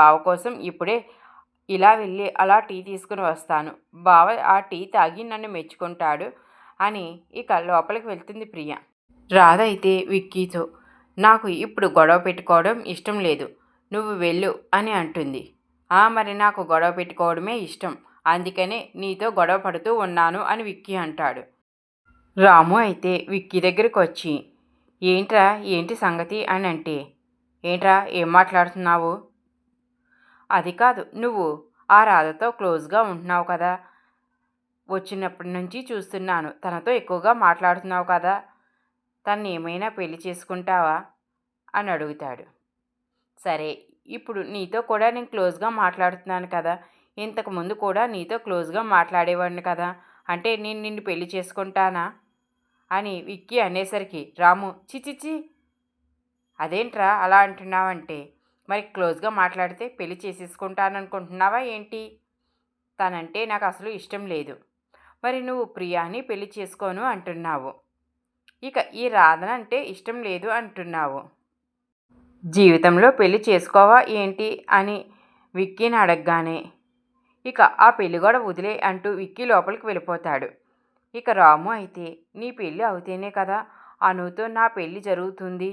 బావ కోసం ఇప్పుడే ఇలా వెళ్ళి అలా టీ తీసుకుని వస్తాను. బావ ఆ టీ తాగి నన్ను మెచ్చుకుంటాడు అని ఇక లోపలికి వెళ్తుంది ప్రియ. అయితే విక్కీతో నాకు ఇప్పుడు గొడవ పెట్టుకోవడం ఇష్టం లేదు నువ్వు వెళ్ళు అని అంటుంది. ఆ మరి నాకు గొడవ పెట్టుకోవడమే ఇష్టం అందుకనే నీతో గొడవ పడుతూ ఉన్నాను అని విక్కీ అంటాడు. రాము అయితే విక్కీ దగ్గరికి వచ్చి ఏంట్రా ఏంటి సంగతి? అని అంటే ఏంట్రా ఏం మాట్లాడుతున్నావు? అది కాదు నువ్వు ఆ రాధతో క్లోజ్గా ఉంటున్నావు కదా. వచ్చినప్పటి నుంచి చూస్తున్నాను. తనతో ఎక్కువగా మాట్లాడుతున్నావు కదా. తను ఏమైనా పెళ్ళి చేసుకుంటావా? అని అడుగుతాడు. సరే ఇప్పుడు నీతో కూడా నేను క్లోజ్గా మాట్లాడుతున్నాను కదా. ఇంతకుముందు కూడా నీతో క్లోజ్గా మాట్లాడేవాడిని కదా. అంటే నేను నిన్ను పెళ్ళి చేసుకుంటానా? అని విక్కీ అనేసరికి రాము చిచిచి అదేంట్రా అలా అంటున్నావంటే? మరి క్లోజ్గా మాట్లాడితే పెళ్ళి చేసేసుకుంటాననుకుంటున్నావా ఏంటి? తనంటే నాకు అసలు ఇష్టం లేదు. మరి నువ్వు ప్రియాని పెళ్ళి చేసుకోను అంటున్నావు. ఇక ఈ రాధన అంటే ఇష్టం లేదు అంటున్నావు. జీవితంలో పెళ్ళి చేసుకోవా ఏంటి? అని విక్కీని అడగగానే ఇక ఆ పెళ్ళి కూడా వదిలే అంటూ విక్కీ లోపలికి వెళ్ళిపోతాడు. ఇక రాము అయితే నీ పెళ్ళి అవుతేనే కదా అనుతో నా పెళ్ళి జరుగుతుంది.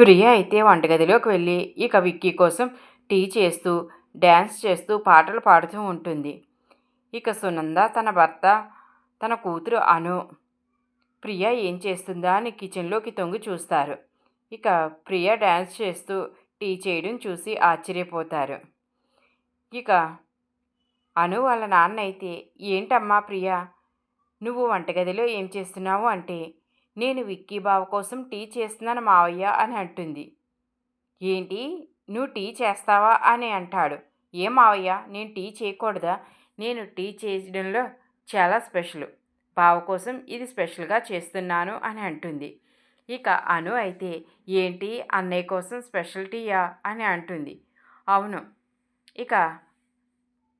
ప్రియ అయితే వంటగదిలోకి వెళ్ళి ఇక విక్కీ కోసం టీ చేస్తూ డ్యాన్స్ చేస్తూ పాటలు పాడుతూ ఉంటుంది. ఇక సునంద తన భర్త తన కూతురు అను ప్రియ ఏం చేస్తుందా అని కిచెన్లోకి తొంగి చూస్తారు. ఇక ప్రియ డ్యాన్స్ చేస్తూ టీ చేయడం చూసి ఆశ్చర్యపోతారు. ఇక అను వాళ్ళ నాన్న అయితే ఏంటమ్మా ప్రియ నువ్వు వంటగదిలో ఏం చేస్తున్నావు? అంటే నేను విక్కీ బావ కోసం టీ చేస్తున్నాను మావయ్య అని అంటుంది. ఏంటి? నువ్వు టీ చేస్తావా? అని అంటాడు. ఏ మావయ్య? నేను టీ చేయకూడదా? నేను టీ చేయడంలో చాలా స్పెషల్. బావ కోసం ఇది స్పెషల్గా చేస్తున్నాను అని అంటుంది. ఇక అను అయితే ఏంటి? అన్నయ్య కోసం స్పెషల్ టీయా? అని అంటుంది. అవును. ఇక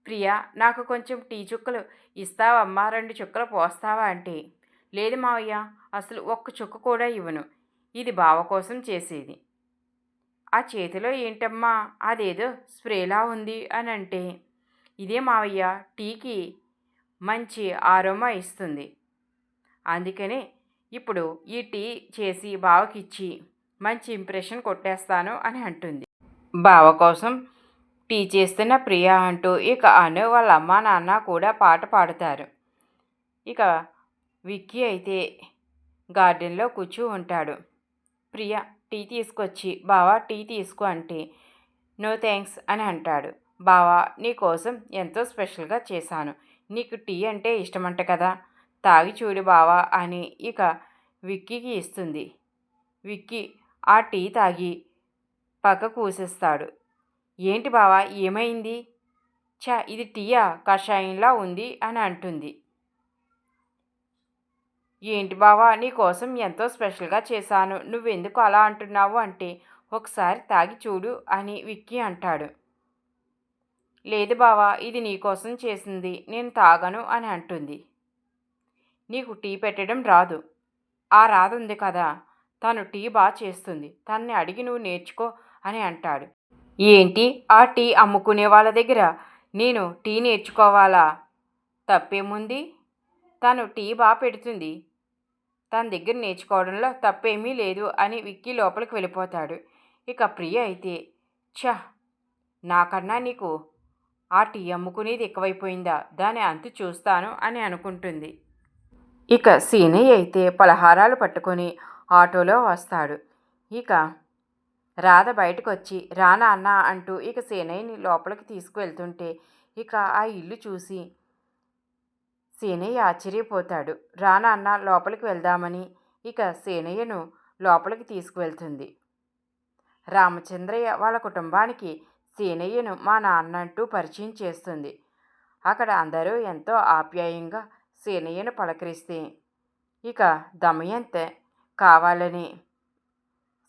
ప్రియా నాకు కొంచెం టీ చుక్కలు ఇస్తావమ్మా? రెండు చుక్కలు పోస్తావా? అంటే లేదు మావయ్య అసలు ఒక్క చుక్క కూడా ఇవ్వను. ఇది బావ కోసం చేసేది. ఆ చేతిలో ఏంటమ్మా అదేదో స్ప్రేలా ఉంది అని అంటే ఇదే మావయ్య టీకి మంచి ఆరోమా ఇస్తుంది. అందుకనే ఇప్పుడు ఈ టీ చేసి బావకిచ్చి మంచి ఇంప్రెషన్ కొట్టేస్తాను అని అంటుంది. బావ కోసం టీ చేస్తున్న ప్రియ అంటూ ఇక అను వాళ్ళ అమ్మ నాన్న కూడా పాట పాడుతారు. ఇక విక్కీ అయితే గార్డెన్లో కూర్చు ఉంటాడు. ప్రియ టీ తీసుకొచ్చి బావా టీ తీసుకో అంటే నో థ్యాంక్స్ అని అంటాడు. బావా నీ కోసం ఎంతో స్పెషల్గా చేశాను. నీకు టీ అంటే ఇష్టమంట కదా? తాగి చూడు బావా అని ఇక విక్కీకి ఇస్తుంది. విక్కీ ఆ టీ తాగి పక్క కూసేస్తాడు. ఏంటి బావా ఏమైంది? చా ఇది టీయా? కషాయంలా ఉంది అని అంటుంది. ఏంటి బావా నీ కోసం ఎంతో స్పెషల్గా చేశాను. నువ్వెందుకు అలా అంటున్నావు అంటే ఒకసారి తాగి చూడు అని విక్కీ అంటాడు. లేదు బావా ఇది నీకోసం చేసింది. నేను తాగను అని అంటుంది. నీకు టీ పెట్టడం రాదు. ఆ రాదుంది కదా. తను టీ బాగా చేస్తుంది. తన్ని అడిగి నువ్వు నేర్చుకో అని అంటాడు. ఏంటి? ఆ టీ అమ్ముకునే వాళ్ళ దగ్గర నేను టీ నేర్చుకోవాలా? తప్పేముంది? తను టీ బాగా పెడుతుంది. తన దగ్గర నేర్చుకోవడంలో తప్పేమీ లేదు అని విక్కీ లోపలికి వెళ్ళిపోతాడు. ఇక ప్రియ అయితే ఛ నాకన్నా నీకు ఆ టీ అమ్ముకునేది ఎక్కువైపోయిందా? దాని అంతు చూస్తాను అని అనుకుంటుంది. ఇక సీనయ్య అయితే పలహారాలు పట్టుకొని ఆటోలో వస్తాడు. ఇక రాధ బయటకు వచ్చి రానా అన్న అంటూ ఇక సీనయ్యని లోపలికి తీసుకువెళ్తుంటే ఇక ఆ ఇల్లు చూసి సీనయ్య ఆశ్చర్యపోతాడు. రానా అన్న లోపలికి వెళ్దామని. ఇక సీనయ్యను లోపలికి తీసుకువెళ్తుంది. రామచంద్రయ్య వాళ్ళ కుటుంబానికి సీనయ్యను మా నాన్న అంటూ పరిచయం చేస్తుంది. అక్కడ అందరూ ఎంతో ఆప్యాయంగా సీనయ్యను పలకరిస్తే ఇక దమయంత కావాలని?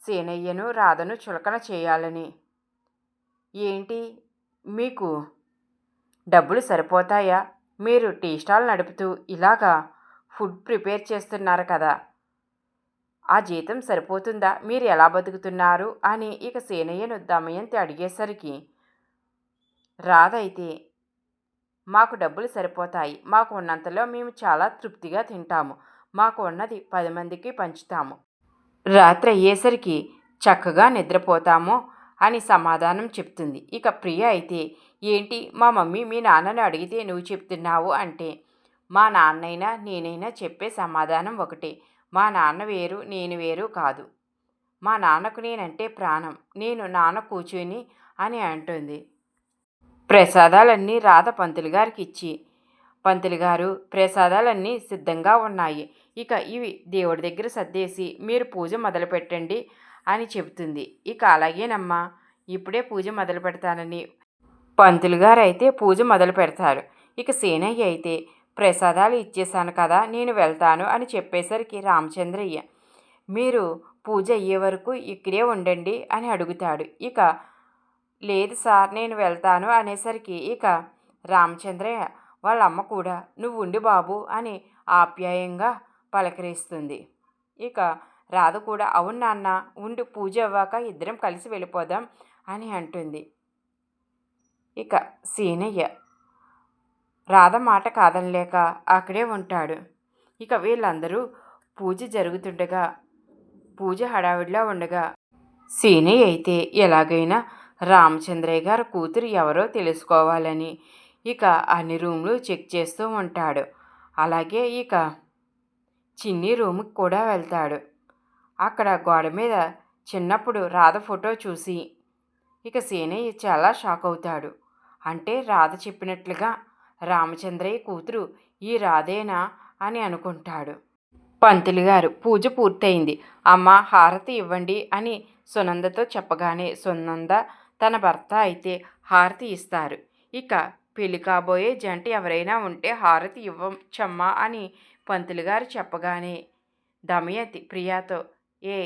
సీనయ్యను రాధను చులకన చేయాలని. ఏంటి? మీకు డబ్బులు సరిపోతాయా? మీరు టీ స్టాల్ నడుపుతూ ఇలాగా ఫుడ్ ప్రిపేర్ చేస్తున్నారు కదా. ఆ జీతం సరిపోతుందా? మీరు ఎలా బతుకుతున్నారు? అని ఇక సేనయ్యను దమయంతి అడిగేసరికి రాధ అయితే మాకు డబ్బులు సరిపోతాయి. మాకు ఉన్నంతలో మేము చాలా తృప్తిగా తింటాము. మాకు ఉన్నది పది మందికి పంచుతాము. రాత్రి అయ్యేసరికి చక్కగా నిద్రపోతాము అని సమాధానం చెప్తుంది. ఇక ప్రియ అయితే ఏంటి మా మమ్మీ మీ నాన్నని అడిగితే నువ్వు చెప్తున్నావు అంటే మా నాన్నైనా నేనైనా చెప్పే సమాధానం ఒకటే. మా నాన్న వేరు నేను వేరు కాదు. మా నాన్నకు నేనంటే ప్రాణం. నేను నాన్న కూర్చుని అని అంటుంది. ప్రసాదాలన్నీ రాధ పంతులు గారికి ఇచ్చి పంతులు గారు ప్రసాదాలన్నీ సిద్ధంగా ఉన్నాయి. ఇక ఇవి దేవుడి దగ్గర సర్దేసి మీరు పూజ మొదలు పెట్టండి అని చెబుతుంది. ఇక అలాగేనమ్మా. ఇప్పుడే పూజ మొదలు పెడతానని పంతులు గారు అయితే పూజ మొదలు పెడతారు. ఇక సేనయ్య అయితే ప్రసాదాలు ఇచ్చేసాను కదా నేను వెళ్తాను అని చెప్పేసరికి రామచంద్రయ్య మీరు పూజ అయ్యే వరకు ఇక్కడే ఉండండి అని అడుగుతాడు. ఇక లేదు సార్ నేను వెళ్తాను అనేసరికి ఇక రామచంద్రయ్య వాళ్ళ అమ్మ కూడా నువ్వు ఉండి బాబు అని ఆప్యాయంగా పలకరిస్తుంది. ఇక రాధ కూడా అవును నాన్న ఉండి పూజ అవ్వాక ఇద్దరం కలిసి వెళ్ళిపోదాం అని అంటుంది. ఇక సీనయ్య రాధ మాట కాదనలేక అక్కడే ఉంటాడు. ఇక వీళ్ళందరూ పూజ జరుగుతుండగా పూజ హడావిడిలో ఉండగా సీనయ్య అయితే ఎలాగైనా రామచంద్రయ్య గారు కూతురు ఎవరో తెలుసుకోవాలని ఇక అన్ని రూమ్లు చెక్ చేస్తూ ఉంటాడు. అలాగే ఇక చిన్ని రూమ్కి కూడా వెళ్తాడు. అక్కడ గోడ మీద చిన్నప్పుడు రాధ ఫోటో చూసి ఇక సీనయ్య చాలా షాక్ అవుతాడు. అంటే రాధ చెప్పినట్లుగా రామచంద్రయ్య కూతురు ఈ రాధేనా అని అనుకుంటాడు. పంతులు గారు పూజ పూర్తయింది. అమ్మ హారతి ఇవ్వండి అని సునందతో చెప్పగానే సునంద తన భర్త అయితే హారతి ఇస్తారు. ఇక పెళ్ళి కాబోయే జంట ఎవరైనా ఉంటే హారతి ఇవ్వచ్చమ్మా అని పంతులు గారు చెప్పగానే దమయతి ప్రియాతో ఏ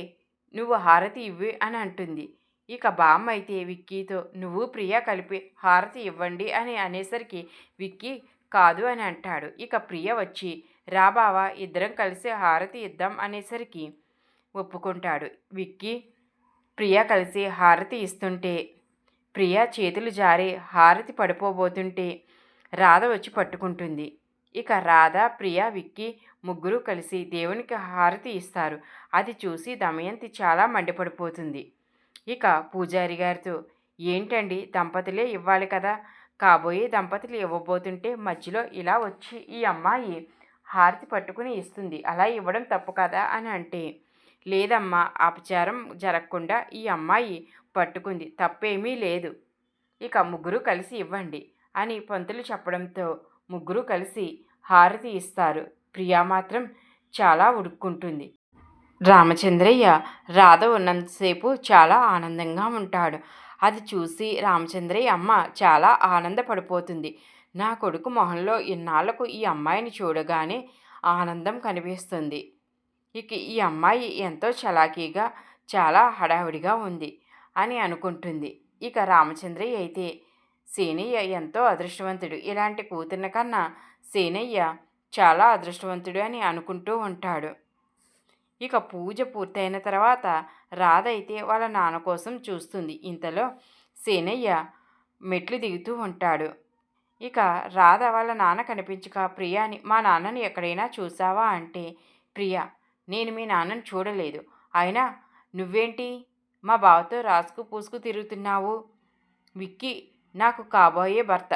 నువ్వు హారతి ఇవ్వి అని అంటుంది. ఇక బామ్మ అయితే విక్కీతో నువ్వు ప్రియా కలిపి హారతి ఇవ్వండి అని అనేసరికి విక్కీ కాదు అని అంటాడు. ఇక ప్రియ వచ్చి రా బావా ఇద్దరం కలిసి హారతి ఇద్దాం అనేసరికి ఒప్పుకుంటాడు. విక్కీ ప్రియ కలిసి హారతి ఇస్తుంటే ప్రియ చేతులు జారి హారతి పడిపోబోతుంటే రాధ వచ్చి పట్టుకుంటుంది. ఇక రాధ ప్రియ విక్కీ ముగ్గురు కలిసి దేవునికి హారతి ఇస్తారు. అది చూసి దమయంతి చాలా మండిపడిపోతుంది. ఇక పూజారి గారితో ఏంటండి దంపతులే ఇవ్వాలి కదా? కాబోయే దంపతులు ఇవ్వబోతుంటే మధ్యలో ఇలా వచ్చి ఈ అమ్మాయి హారతి పట్టుకుని ఇస్తుంది. అలా ఇవ్వడం తప్పు కదా? అని అంటే లేదమ్మా అపచారం జరగకుండా ఈ అమ్మాయి పట్టుకుంది. తప్పేమీ లేదు. ఇక ముగ్గురు కలిసి ఇవ్వండి అని పంతులు చెప్పడంతో ముగ్గురు కలిసి హారతి ఇస్తారు. ప్రియా మాత్రం చాలా ఉడుక్కుంటుంది. రామచంద్రయ్య రాధ ఉన్నంతసేపు చాలా ఆనందంగా ఉంటాడు. అది చూసి రామచంద్రయ్య అమ్మ చాలా ఆనందపడిపోతుంది. నా కొడుకు మొహంలో ఇన్నాళ్ళకు ఈ అమ్మాయిని చూడగానే ఆనందం కనిపిస్తుంది. ఇక ఈ అమ్మాయి ఎంతో చలాకీగా చాలా హడావిడిగా ఉంది అని అనుకుంటుంది. ఇక రామచంద్రయ్య అయితే సీనయ్య ఎంతో అదృష్టవంతుడు. ఇలాంటి కూతుర్న కన్నా సీనయ్య చాలా అదృష్టవంతుడు అని అనుకుంటూ ఉంటాడు. ఇక పూజ పూర్తయిన తర్వాత రాధ అయితే వాళ్ళ నాన్న కోసం చూస్తుంది. ఇంతలో సేనయ్య మెట్లు దిగుతూ ఉంటాడు. ఇక రాధ వాళ్ళ నాన్న కనిపించక ప్రియాని మా నాన్నని ఎక్కడైనా చూసావా? అంటే ప్రియా నేను మీ నాన్నని చూడలేదు. అయినా నువ్వేంటి? మా బావతో రాసుకు పూసుకు తిరుగుతున్నావు. విక్కీ నాకు కాబోయే భర్త.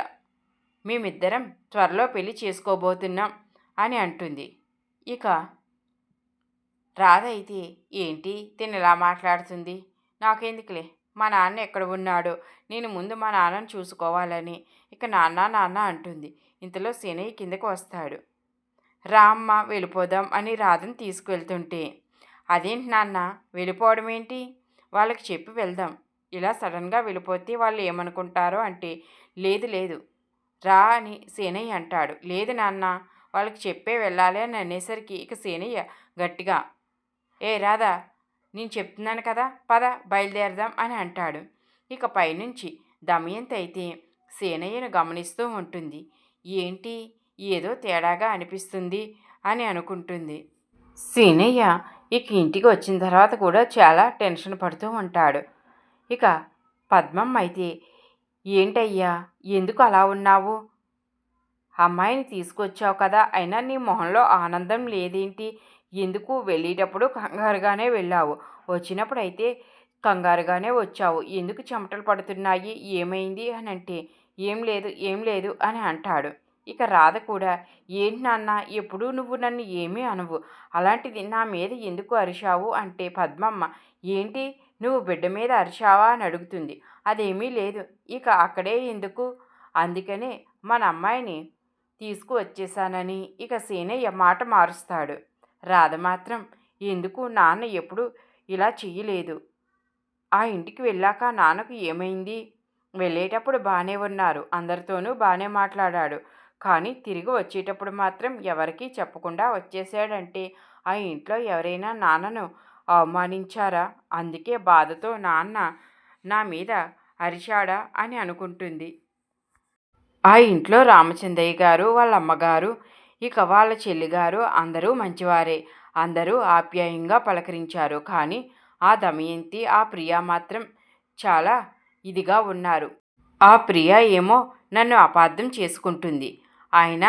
మేమిద్దరం త్వరలో పెళ్ళి చేసుకోబోతున్నాం అని అంటుంది. ఇక రాధ అయితే ఏంటి? తిని ఇలా మాట్లాడుతుంది? నాకెందుకులే? మా నాన్న ఎక్కడ ఉన్నాడో? నేను ముందు మా నాన్నను చూసుకోవాలని. ఇక నాన్న నాన్న అంటుంది. ఇంతలో శనయ్య కిందకు వస్తాడు. రామ్మ వెళ్ళిపోదాం అని రాధను తీసుకువెళ్తుంటే అదేంటి నాన్న? వెళ్ళిపోవడం ఏంటి? వాళ్ళకి చెప్పి వెళ్దాం. ఇలా సడన్గా వెళ్ళిపోతే వాళ్ళు ఏమనుకుంటారో అంటే లేదు లేదు. రా అని సేనయ్య అంటాడు. లేదు నాన్న వాళ్ళకి చెప్పే వెళ్ళాలి అని అనేసరికి ఇక సేనయ్య గట్టిగా ఏ రాధా నేను చెప్తున్నాను కదా పద బయలుదేరదాం అని అంటాడు. ఇక పైనుంచి దమయంతి అయితే సేనయ్యను గమనిస్తూ ఉంటుంది. ఏంటి? ఏదో తేడాగా అనిపిస్తుంది అని అనుకుంటుంది. సీనయ్య ఇక ఇంటికి వచ్చిన తర్వాత కూడా చాలా టెన్షన్ పడుతూ ఉంటాడు. ఇక పద్మం అయితే ఏంటయ్యా ఎందుకు అలా ఉన్నావు? అమ్మాయిని తీసుకొచ్చావు కదా అయినా నీ మొహంలో ఆనందం లేదేంటి? ఎందుకు వెళ్ళేటప్పుడు కంగారుగానే వెళ్ళావు? వచ్చినప్పుడు అయితే కంగారుగానే వచ్చావు. ఎందుకు చెమటలు పడుతున్నాయి? ఏమైంది? అని అంటే ఏం లేదు ఏం లేదు అని అంటాడు. ఇక రాధ కూడా ఏంటి నాన్న ఎప్పుడూ నువ్వు నన్ను ఏమీ అనవు. అలాంటిది నా మీద ఎందుకు అరిశావు అంటే పద్మమ్మ ఏంటి? నువ్వు బిడ్డ మీద అరిచావా? అని అడుగుతుంది. అదేమీ లేదు. ఇక అక్కడే ఎందుకు? అందుకనే మన అమ్మాయిని తీసుకువచ్చేసానని ఇక సీనయ్య మాట మారుస్తాడు. రాధ మాత్రం ఎందుకు నాన్న ఎప్పుడు ఇలా చెయ్యలేదు? ఆ ఇంటికి వెళ్ళాక నాన్నకు ఏమైంది? వెళ్ళేటప్పుడు బాగానే ఉన్నారు అందరితోనూ బాగానే మాట్లాడాడు. కానీ తిరిగి వచ్చేటప్పుడు మాత్రం ఎవరికీ చెప్పకుండా వచ్చేసాడంటే ఆ ఇంట్లో ఎవరైనా నాన్నను అవమానించారా? అందుకే బాధతో నాన్న నా మీద అరిచాడా? అని అనుకుంటుంది. ఆ ఇంట్లో రామచంద్రయ్య గారు వాళ్ళ అమ్మగారు ఇక వాళ్ళ చెల్లిగారు అందరూ మంచివారే. అందరూ ఆప్యాయంగా పలకరించారు. కానీ ఆ దమయంతి ఆ ప్రియ మాత్రం చాలా ఇదిగా ఉన్నారు. ఆ ప్రియ ఏమో నన్ను అపార్థం చేసుకుంటుంది. ఆయన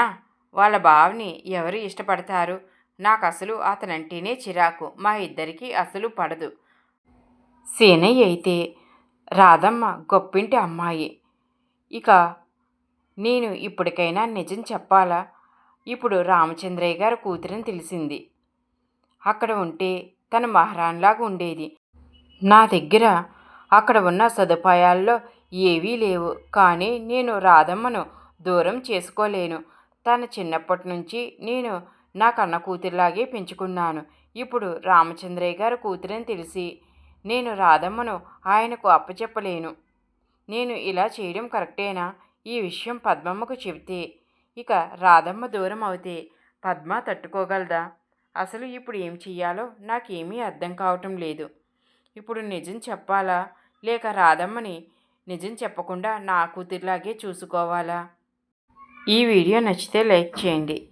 వాళ్ళ బావని ఎవరు ఇష్టపడతారు? నాకు అసలు అతనంటేనే చిరాకు. మా ఇద్దరికి అసలు పడదు. సీనయ్య అయితే రాధమ్మ గొప్పింటి అమ్మాయి. ఇక నేను ఇప్పటికైనా నిజం చెప్పాలా? ఇప్పుడు రామచంద్రయ్య గారు కూతురని తెలిసింది. అక్కడ ఉంటే తన మహారాణిలాగా ఉండేది. నా దగ్గర అక్కడ ఉన్న సదుపాయాల్లో ఏవీ లేవు. కానీ నేను రాధమ్మను దూరం చేసుకోలేను. తన చిన్నప్పటి నుంచి నేను నా కన్న కూతురిలాగే పెంచుకున్నాను. ఇప్పుడు రామచంద్రయ్య గారు కూతురని తెలిసి నేను రాధమ్మను ఆయనకు అప్పచెప్పలేను. నేను ఇలా చేయడం కరెక్టేనా? ఈ విషయం పద్మమ్మకు చెబితే ఇక రాధమ్మ దూరం అవుతే పద్మ తట్టుకోగలదా? అసలు ఇప్పుడు ఏం చెయ్యాలో నాకేమీ అర్థం కావటం లేదు. ఇప్పుడు నిజం చెప్పాలా? లేక రాధమ్మని నిజం చెప్పకుండా నా కూతురిలాగే చూసుకోవాలా? ఈ వీడియో నచ్చితే లైక్ చేయండి.